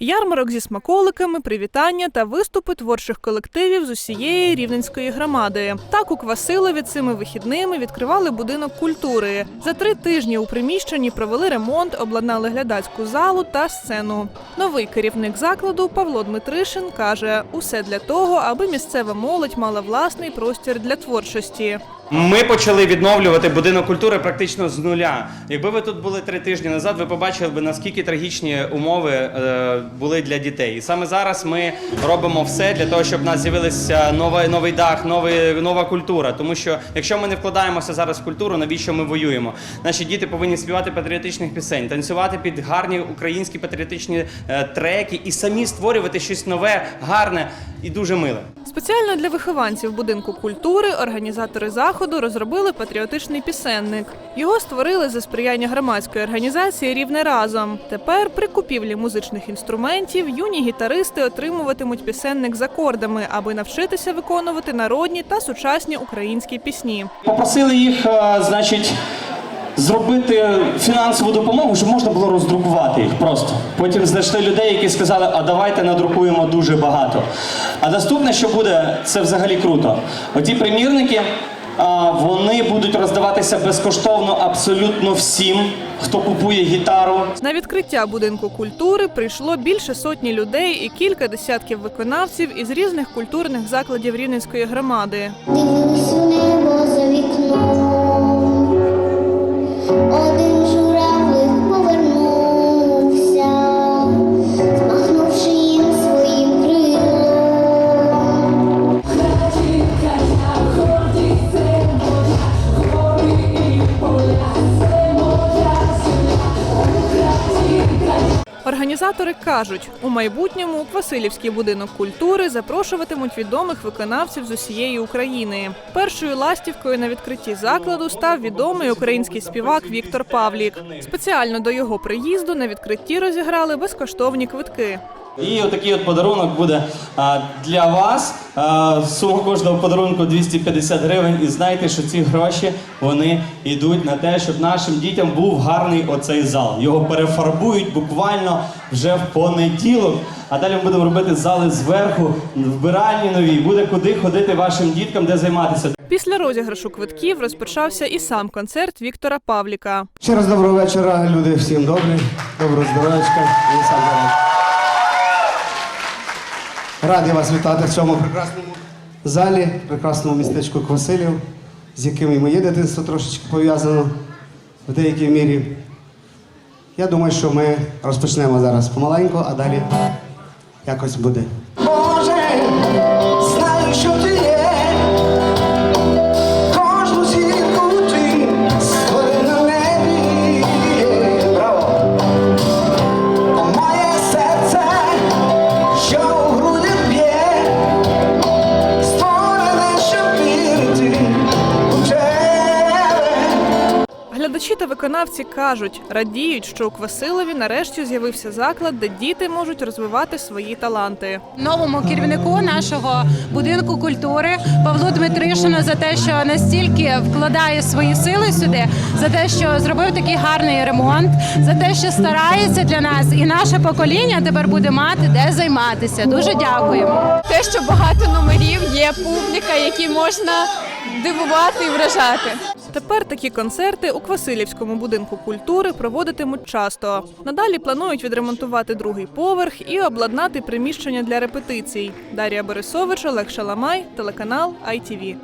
Ярмарок зі смаколиками, привітання та виступи творчих колективів з усієї рівненської громади. Так у Квасилові цими вихідними відкривали будинок культури. За три тижні у приміщенні провели ремонт, обладнали глядацьку залу та сцену. Новий керівник закладу Павло Дмитришин каже: усе для того, аби місцева молодь мала власний простір для творчості. Ми почали відновлювати будинок культури практично з нуля. Якби ви тут були три тижні назад, ви побачили б наскільки трагічні умови е, були для дітей. І саме зараз ми робимо все для того, щоб в нас з'явилися новий, новий дах, новий, нова культура. Тому що якщо ми не вкладаємося зараз в культуру, навіщо ми воюємо? Наші діти повинні співати патріотичних пісень, танцювати під гарні українські патріотичні е, треки і самі створювати щось нове, гарне і дуже миле. Спеціально для вихованців будинку культури організатори заходу розробили патріотичний пісенник. Його створили за сприяння громадської організації Рівне разом. Тепер при купівлі музичних інструментів юні гітаристи отримуватимуть пісенник з акордами, аби навчитися виконувати народні та сучасні українські пісні. Попросили їх, е, значить, зробити фінансову допомогу, щоб можна було роздрукувати їх просто. Потім знайшли людей, які сказали, а давайте надрукуємо дуже багато. А наступне, що буде, це взагалі круто. Оті примірники. Вони будуть роздаватися безкоштовно абсолютно всім, хто купує гітару. На відкриття будинку культури прийшло більше сотні людей і кілька десятків виконавців із різних культурних закладів Рівненської громади. all the Організатори кажуть, у майбутньому Квасилівський будинок культури запрошуватимуть відомих виконавців з усієї України. Першою ластівкою на відкритті закладу став відомий український співак Віктор Павлік. Спеціально до його приїзду на відкритті розіграли безкоштовні квитки. І отакий от подарунок буде а, для вас. А, сума кожного подарунку 250 гривень. І знайте, що ці гроші вони йдуть на те, щоб нашим дітям був гарний оцей зал. Його перефарбують буквально вже в понеділок. А далі ми будемо робити зали зверху, вбиральні нові. Буде куди ходити вашим діткам, де займатися. Після розіграшу квитків розпочався і сам концерт Віктора Павліка. Ще раз доброго вечора, люди. Всім добрий, доброго здоров'ячка. І сам здоров'я. Радий вас вітати в цьому прекрасному залі, прекрасному містечку Квасилів, з яким і моє дитинство трошечки пов'язано в деякій мірі. Я думаю, що ми розпочнемо зараз помаленьку, а далі якось буде. Боже, знаю, що ти Глядачі та виконавці кажуть, радіють, що у Квасилові нарешті з'явився заклад, де діти можуть розвивати свої таланти. новому керівнику нашого будинку культури Павлу Дмитришину за те, що настільки вкладає свої сили сюди, за те, що зробив такий гарний ремонт, за те, що старається для нас, і наше покоління тепер буде мати де займатися. Дуже дякуємо. те, що багато номерів, є публіка, які можна дивувати і вражати. Тепер такі концерти у Квасилівському будинку культури проводитимуть часто. Надалі планують відремонтувати другий поверх і обладнати приміщення для репетицій. Дар'я Борисович, Олег Шаламай, телеканал ITV.